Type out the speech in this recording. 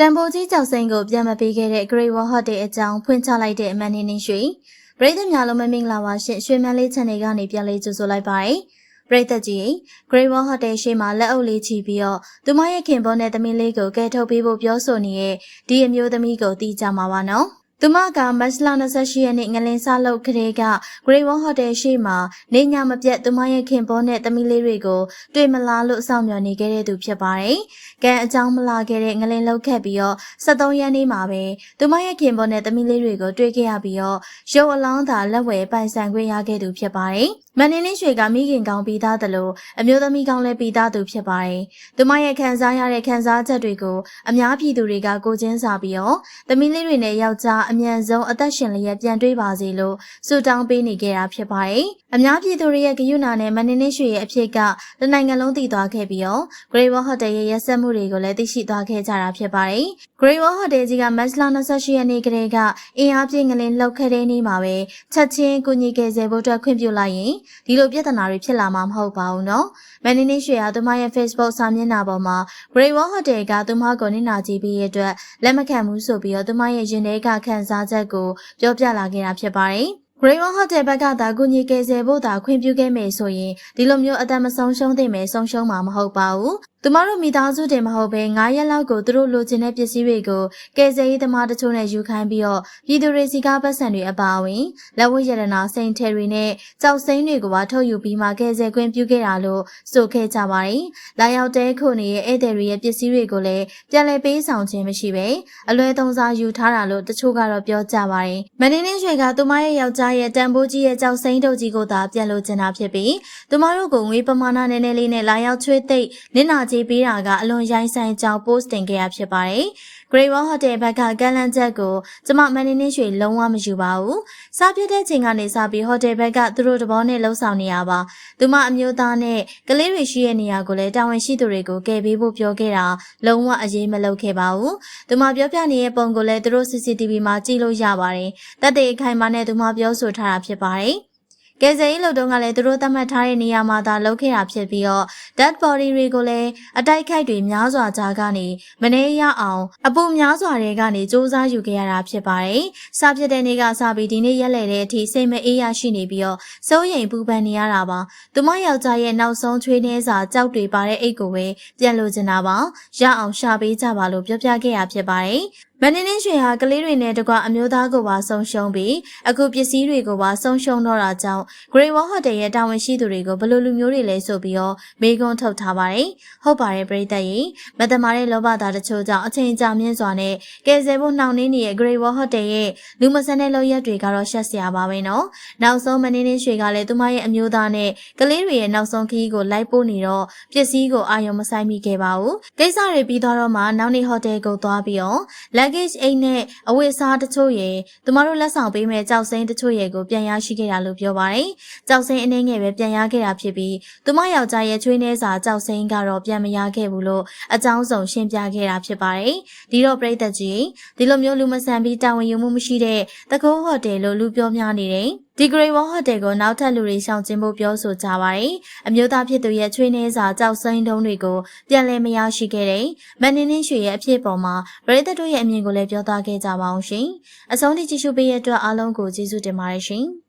တန်ဖိုးကြီးကြောက်စိမ်းကိုပြန်မပေးခဲ့တဲ့ Great Wall Hotel အကြောင်းဖွင့်ချလိုက်တဲ့အမန်နေနေရွှေပရိသတ်များလုံးမမင်္ဂလာပါရှင်ရွှေမန်းလေး channel ကနေပြန်လေးကြိုဆိုလိုက်ပါရစေပရိသတ်ကြီး Great Wall Hotel ရှေ့မှာလက်အုပ်လေးချီပြီးတော့သူမရဲ့ခင်ပွန်းနဲ့သမီးလေးကိုကဲထုတ်ပေးဖို့ပြောဆိုနေတဲ့ဒီအမျိုးသမီးကိုတီးကြမှာပါနော် သူမကမတ်လ28ရက်နေ့ငလင်းစားလုပ်ခရဲက Great Wall Hotel ရှေ့မှာနေညမပြတ်သူမရဲ့ခင်ပွန်းနဲ့သမီးလေးတွေကိုတွေ့မလားလို့စောင့်မျှော်နေခဲ့တဲ့သူဖြစ်ပါတယ်။ကံအကြောင်းမလာခဲ့တဲ့ငလင်းလောက်ခဲ့ပြီးတော့73ရက်နေ့မှာပဲသူမရဲ့ခင်ပွန်းနဲ့သမီးလေးတွေကိုတွေ့ခဲ့ရပြီးတော့ရုပ်အလောင်းသာလက်ဝဲပိုင်ဆိုင်ခွင့်ရခဲ့သူဖြစ်ပါတယ်။ မန်နေနေရွှေကမိခင်ကောင်းပြီးသားသလိုအမျိုးသမီးကောင်းလည်းပြီးသားသူဖြစ်ပါတယ်။သူမရဲ့ခံစားရတဲ့ခံစားချက်တွေကိုအများပြည်သူတွေကကိုချင်းစာပြီးတော့သမီးလေးတွေနဲ့ယောက်ျားအမြန်ဆုံးအသက်ရှင်လျက်ပြန်တွေ့ပါစေလို့ဆုတောင်းပေးနေကြတာဖြစ်ပါတယ်။အများပြည်သူတွေရဲ့ဂရုဏာနဲ့မန်နေနေရွှေရဲ့အဖြစ်ကတနိုင်ငံလုံးတည်သွားခဲ့ပြီးတော့ Great Wall Hotel ရဲ့ရက်စက်မှုတွေကိုလည်းသိရှိသွားခဲ့ကြတာဖြစ်ပါတယ်။ Great Wall Hotel ကြီးကမတ်လ28ရက်နေ့ကလေးကအင်အားပြည့်ငလင်လောက်ခဲ့တဲ့နေ့မှာပဲချက်ချင်းကုညီကယ်ဆယ်ဖို့အတွက်ခွင့်ပြုလိုက်ရင်ဒီလိုပြဿနာတွေဖြစ်လာမှာမဟုတ်ပါဘူးနော်။မန်နေနေရွှေဟာသူမရဲ့ Facebook စာမျက်နှာပေါ်မှာ Great Wall Hotel ကသူမကိုနေနာကြည့်ပြီးရတဲ့အတွက်လက်မခံဘူးဆိုပြီးတော့သူမရဲ့ရင်ထဲကခံစားချက်ကိုပြောပြလာခဲ့တာဖြစ်ပါတယ်။ Grey One Hotel ဘက်ကသာကုညီကယ်ဆယ်ဖို့သာခွင့်ပြုခဲ့မယ်ဆိုရင်ဒီလိုမျိုးအသက်မဆုံးရှုံးသင့်မယ်ဆုံးရှုံးမှာမဟုတ်ပါဘူး။သူမတို့မိသားစုတွေမဟုတ်ဘဲ9ရက်လောက်ကိုသူတို့လိုချင်တဲ့ပစ္စည်းတွေကိုကယ်ဆယ်ရေးသမားတချို့နဲ့ယူခိုင်းပြီးတော့ပြည်သူတွေစီကားပတ်စံတွေအပါအဝင်လက်ဝတ်ရတနာစိန်ထယ်တွေနဲ့ကြောက်စိမ်းတွေကိုပါထုတ်ယူပြီးမှကယ်ဆယ်ခွင့်ပြုခဲ့တာလို့ဆိုခဲ့ကြပါတယ်။လာရောက်တဲ့ခုနေရဲ့ဧည့်သည်တွေရဲ့ပစ္စည်းတွေကိုလည်းပြန်လည်ပေးဆောင်ခြင်းမရှိပဲအလွဲသုံးစားယူထားတာလို့တချို့ကတော့ပြောကြပါတယ်။မန်နေနေရွှေကသူမရဲ့ယောက်ျားရဲ့တန်ဖိုးကြီးရဲ့ကြောက်စိမ်းတုပ်ကြီးကိုသာပြန်လိုချင်တာဖြစ်ပြီးသူမတို့ကငွေပမာဏနည်းနည်းလေးနဲ့လာရောက်ချွေးသိပ်နင့်နာကြီးပေးတာကအလွန်ရိုင်းဆိုင်ကြောင်း post တင်ခဲ့ရဖြစ်ပါတယ်။ Great Wall Hotel ဘက်ကကန့်လန့်ချက်ကိုကျမမန်နေနေရွှေလုံးဝမယူပါဘူး။စားပြတဲ့ချိန်ကနေစပြီး hotel ဘက်ကသူတို့တဘောနဲ့လှုပ်ဆောင်နေရပါ။သူမအမျိုးသားနဲ့ကလေးတွေရှိတဲ့နေရာကိုလည်းတာဝန်ရှိသူတွေကိုကယ်ပေးဖို့ပြောခဲ့တာလုံးဝအရေးမလုပ်ခဲ့ပါဘူး။သူမပြောပြနေတဲ့ပုံကိုလည်းသူတို့ CCTV မှာကြည့်လို့ရပါတယ်။တပ်တဲ့အခိုင်အမာနဲ့သူမပြောဆိုထားတာဖြစ်ပါတယ်။ ကယ်ဆယ်ရေးလုပ်တုန်းကလည်းသူတို့သတ်မှတ်ထားတဲ့နေရာမှာသာလုပ်ခဲ့တာဖြစ်ပြီးတော့ dead body တွေကိုလည်းအတိုက်ခိုက်တွေများစွာကြားကနေမနေရအောင်အပူများစွာတွေကနေစူးစမ်းယူခဲ့ရတာဖြစ်ပါတယ်။စားဖြစ်တဲ့နေ့ကစပြီးဒီနေ့ရက်လည်တဲ့အထိစိတ်မအေးရရှိနေပြီးတော့စိုးရိမ်ပူပန်နေရတာပါ။သူမယောက်ျားရဲ့နောက်ဆုံးချွေးနှဲစာကြောက်တွေပါတဲ့အိတ်ကိုပဲပြန်လိုချင်တာပါ။ရအောင်ရှာပေးကြပါလို့ပြောပြခဲ့ရဖြစ်ပါတယ်။ မန်နေနေရွှေဟာကလေးတွေနဲ့တကွအမျိုးသားကိုပါဆုံးရှုံးပြီးအခုပစ္စည်းတွေကိုပါဆုံးရှုံးတော့တာကြောင့် Grey Wall Hotel ရဲ့တာဝန်ရှိသူတွေကိုဘယ်လိုလူမျိုးတွေလဲဆိုပြီးတော့မေးခွန်းထုတ်ထားပါတယ်။ဟုတ်ပါတယ်ပြည်သက်ကြီးမတမာတဲ့လောဘသားတချို့ကြောင့်အချိန်ကြာမြင့်စွာနဲ့ကယ်ဆယ်ဖို့နှောင့်နှေးနေတဲ့ Grey Wall Hotel ရဲ့လူမဆန်တဲ့လုပ်ရက်တွေကတော့ရှက်စရာပါပဲနော်။နောက်ဆုံးမနေနေရွှေကလည်းသူမရဲ့အမျိုးသားနဲ့ကလေးတွေရဲ့နောက်ဆုံးခရီးကိုလိုက်ပို့နေတော့ပစ္စည်းကိုအာရုံမဆိုင်မိခဲ့ပါဘူး။ကိစ္စတွေပြီးသွားတော့မှနောက်နေ့ဟိုတယ်ကိုသွားပြီးတော့ luggage အိတ်နဲ့အဝတ်အစားတချို့ရယ်သူမတို့လက်ဆောင်ပေးမဲ့ကြောက်စိမ်းတချို့ရယ်ကိုပြန်ရရှိခဲ့တာလို့ပြောပါတယ်။ကြောက်စိမ်းအနေငယ်ပဲပြန်ရခဲ့တာဖြစ်ပြီးသူမယောက်ျားရဲ့ချွေးနှဲစာကြောက်စိမ်းကတော့ပြန်မရခဲ့ဘူးလို့အကြောင်းစုံရှင်းပြခဲ့တာဖြစ်ပါတယ်။ဒီတော့ပြိသက်ကြီးဒီလိုမျိုးလူမဆန်ပြီးတာဝန်ယူမှုမရှိတဲ့တကောဟိုတယ်လို့လူပြောများနေတယ်။ ဒီဂရေဝဟိုတယ်ကိုနောက်ထပ်လူတွေရှောင်ကျဉ်ဖို့ပြောဆိုကြပါတယ်။အမျိုးသားဖြစ်သူရဲ့ချွေးနှဲစာကြောက်စိမ်းတုံးတွေကိုပြန်လည်မရရှိခဲ့တဲ့မန်နင်းနှင်းရွှေရဲ့အဖြစ်ပေါ်မှာပရိသတ်တို့ရဲ့အမြင်ကိုလည်းပြောသားခဲ့ကြပါအောင်ရှင်။အဆုံးထိကြည့်ရှုပေးရတဲ့အတွက်အားလုံးကိုကျေးဇူးတင်ပါတယ်ရှင်။